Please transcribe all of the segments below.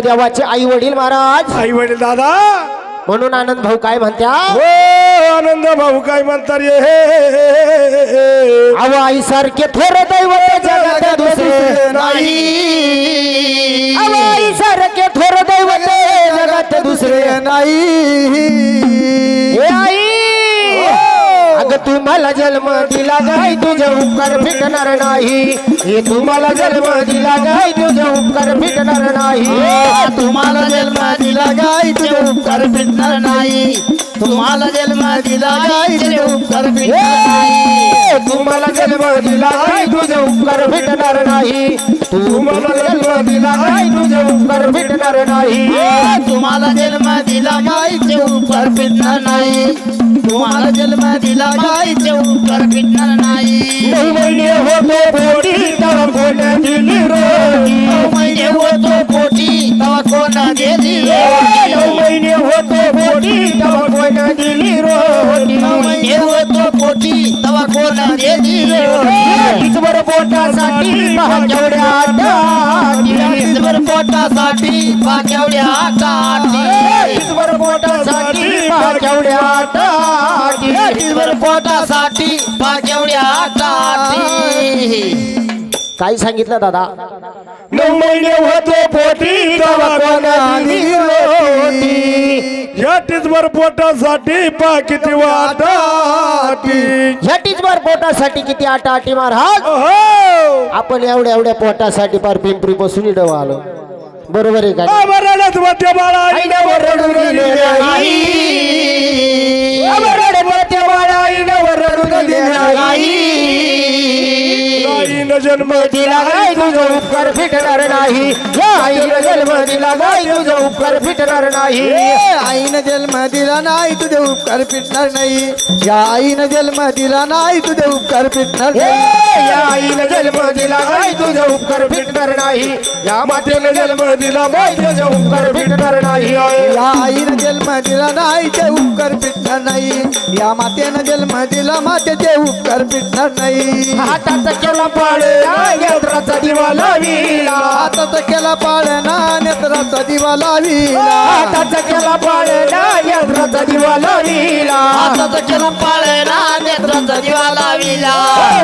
देवाचे आई वडील महाराज. आई वडील दादा. म्हणून आनंद भाऊ काय म्हणत्या? हो आनंद भाऊ काय म्हणतात रे? अव आई सारखे थोर दैवत जगात दुसरे नाही. अव आई सारखे थोर दैवत जगात दुसरे नाही. तुम्हाला जन्म दिला गाय तुझे उपकार फिटणार नाही. हे तुम्हाला जन्म दिला गाय तुझे उपकार फिटणार नाही. तुम्हाला जन्म दिला गाय ते उपकार फिटणार नाही. तुम्हाला जन्म दिला गाय ते उपकार फिटणार नाही. हे तुम्हाला जन्म दिला तुझे उपकार फिटणार नाही. तुम्हाला जन्म दिला गाय तुझे उपकार फिटणार नाही. तुम्हाला जन्म दिला ते उपकार फिटणार नाही. तुम्हाला जन्म दिला ते उपकार फिटणार नाही. महिने होतो पोटी तव कोण दिली रोटी नऊ महिने होतो पोटी ईश्वर पोटासाठी पाकेवड्या काठी. पोटासाठी ईश्वर पोटासाठी पाकेवड्या काठी. काय सांगितलं दादा? नऊ महिने होतो पोटी. टिचभर पोटासाठी पा किती वाटाटी टीचवर पोटासाठी किती आटा आटी महाराज? हो आपण एवढ्या एवढ्या पोटासाठी पार पिंपरी बसून इडव आलो बरोबर आहे का बाळा आईनं रडून दिले नाही. बाळा रडून दिले नाही. आईनं जन्म दिला गाय तुझं उपकार फिटणार नाही. या आईनं जन्म दिला गाय तुझं उपकार फिटणार नाही. आईनं जन्म दिला नाही तुझे उपकार फिटणार नाही. या आईनं जन्म दिला नाही तुझे उपकार फिटणार हे, नाही. या आईनं जन्म दिला गाय तुझं उपकार फिटणार नाही. या मातेनं जन्म दिला गाय तुझं उपकार फिटणार नाही. या आईनं जन्म दिला नाही ते उपकार फिटणार नाही. या मातेनं जन्म दिला मातेचे उपकार फिटणार नाही. हाताचा केला पाड यंत्राचा दिवा लाविला. हातात केला पाळणा नेत्राचा दिवा लाविला. हाताचा केला पाड यंत्राचा दिवा लाविला. हातात केला पाळणा नेत्राचा दिवा लाविला.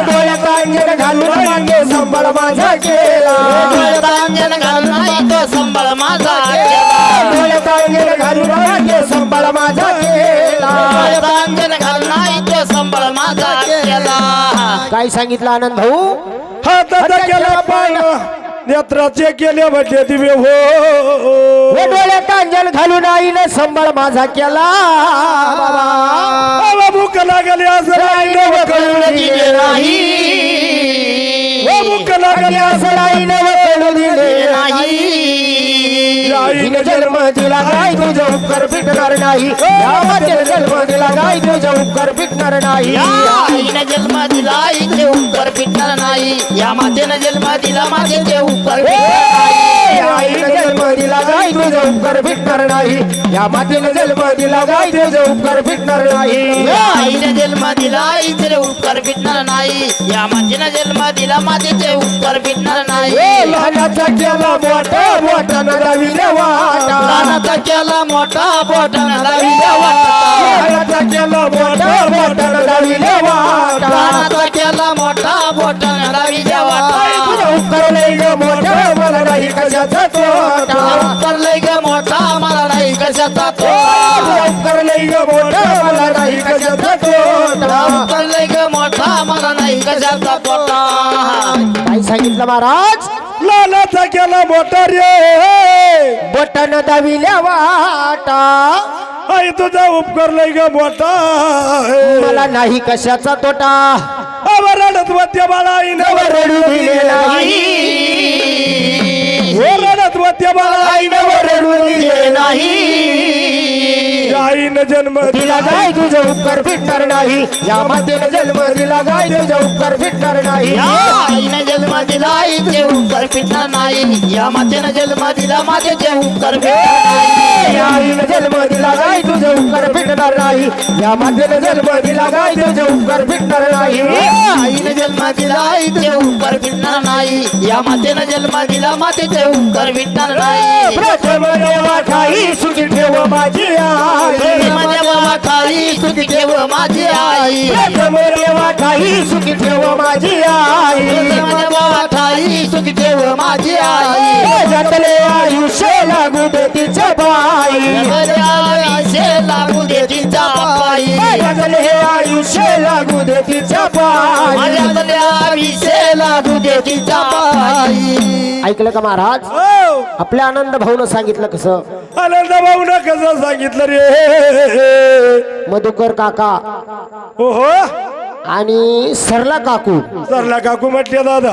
डोळ्यात अंजन घालून मागे संबळ माझा केला. डोळ्यात अंजन घालून तो संबळ माझा केला. डोळ्यात अंजन घालून मागे संबळ माझा काय सांगितलं आनंद भाऊ? हाताचा केला पाळ नेत्राचे केले म्हणजे दिवे हो. हे डोळ्यात अंजन घालून आईनं संबळ माझा केला. बाबा. भूक लागली असं आईनं कळून वकळून दिले नाही. हो भूक लागली असं आईनं वकळू दिले नाही. आईनं जन्म दिला गाय तुझं उपकार फिटणार नाही. मातेनं जन्म दिला गाय तुझं उपकार फिटणार नाही. आईनं जन्म दिला इथे उपकार फिटणार नाही. या मातेनं जन्म दिला मातेचे उपकार फिटणार या आईनं जन्म दिला गाय तुझं उपकार फिटणार नाही. या मातेनं जन्म दिला गाय तुझं उपकार फिटणार नाही. या आईनं जन्म दिला मातेचे उपकार फिटणार नाही. या मातेनं जन्म दिला मातेचे उपकार फिटणार नाही. लहानाचा केला मोठा मोठा नवीन वाटा. लहानाचा केला मोठा बोटानं लाविला वाटा. कशाचा तोटा उपकार लय ग मोठा मला नाही कशाचा तो उपकार लय ग मोठा मला नाही कशाचा तोटा उपकार लय ग मोठा मला नाही कशाचा तोटा काय सांगितलं महाराज? लालाचा केला मोठा रे. बटन दाविल्या वाटा. आई तुझा उपकार लय ग मोठा मला नाही कशाचा तोटा. रडत मध्य बाळा आईनं. नव रडू दिले नाही. हो रडत मध्य बाळा आई नव रडू दिले नाही. आईनं आईनं जन्म दिला गाय तुझा उपकार फिटणार नाही? या मातेने जन्म दिला गाय तुझा उपकार फिटणार नाही? या आईने जन्म दिला आईचे उपकार फिटणार नाही. या मातेनं जन्म दिला मातेचे उपकार फिटणार नाही. या आईने जन्म दिला गाय तुझा उपकार फिटणार नाही. या मातेने जन्म दिला गाय तुझा उपकार फिटणार नाही. आईने जन्म दिला आईचे उपकार फिटणार नाही. या मातेनं जन्म दिला मातेचे उपकार फिटणार नाही. प्रथम देवा ठाई सुखी ठेव माझी आई. बाबा खाली सुखी ठेव माझी आई. प्रथम ठाई सुखी ठेव माझी आई. खाली सुखी ठेव माझी आई. जगले आयुष्य लागू दे तिच्या बाई. आईचे लागू दे जगले आयुष्य लागू दे तिच्या बाई. माझ्या आईचे लागू दे तिचा पायी ऐकलं का महाराज? हो. आपल्या आनंद भाऊन सांगितलं कसं? आनंद भाऊन कसं सांगितलं रे? मधुकर काका. हो हो आणि सरला काकू. सरला काकू म्हटले दादा.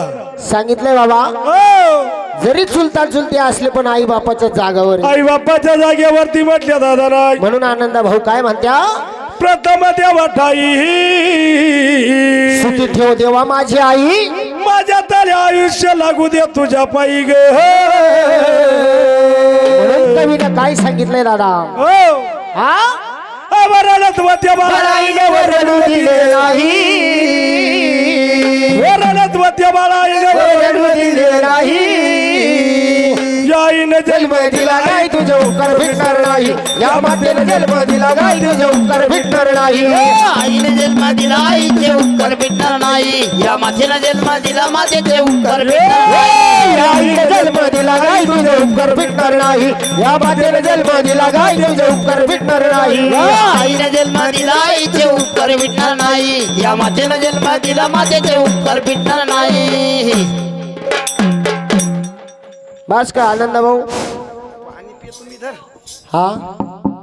सांगितलंय बाबा हो. जरी चुलता चुलते असले पण आई बापाच्या जागावर. आई बाप्पाच्या जागेवरती म्हटल्या दादा नाही म्हणून आनंद भाऊ काय म्हणत्या? प्रथम देवा ठाई. सुखी ठेव देवा माझी आई. माझ्या तरी आयुष्य लागू दे तुझ्या पायी ग. म्हणून कवीनं काय सांगितलंय दादा? हो. हा? वरणत वत्या बाळा आईने वरडू दिले नाही. वरणत वत्या बाळा वरडू दिले नाही. आईने जन्म दिला उपकार भेटणार नाही. या मातेने जन्म दिला नाही तुझं उपकार भेटणार नाही. आईने जन्म दिला आईचे उपकार भेटणार नाही. या मातेनं जन्म दिला मातेचे उपकार भेटणार नाही. या आईने जन्म दिला नाही तुझं उपकार भेटणार नाही. या मातेने जन्म दिला नाही तुझं उपकार भेटणार नाही. आईने जन्म दिला आईचे उपकार भेटणार नाही. या मातेनं जन्म दिला मातेचे उपकार भेटणार नाही. बस का आनंद भाऊ. हा.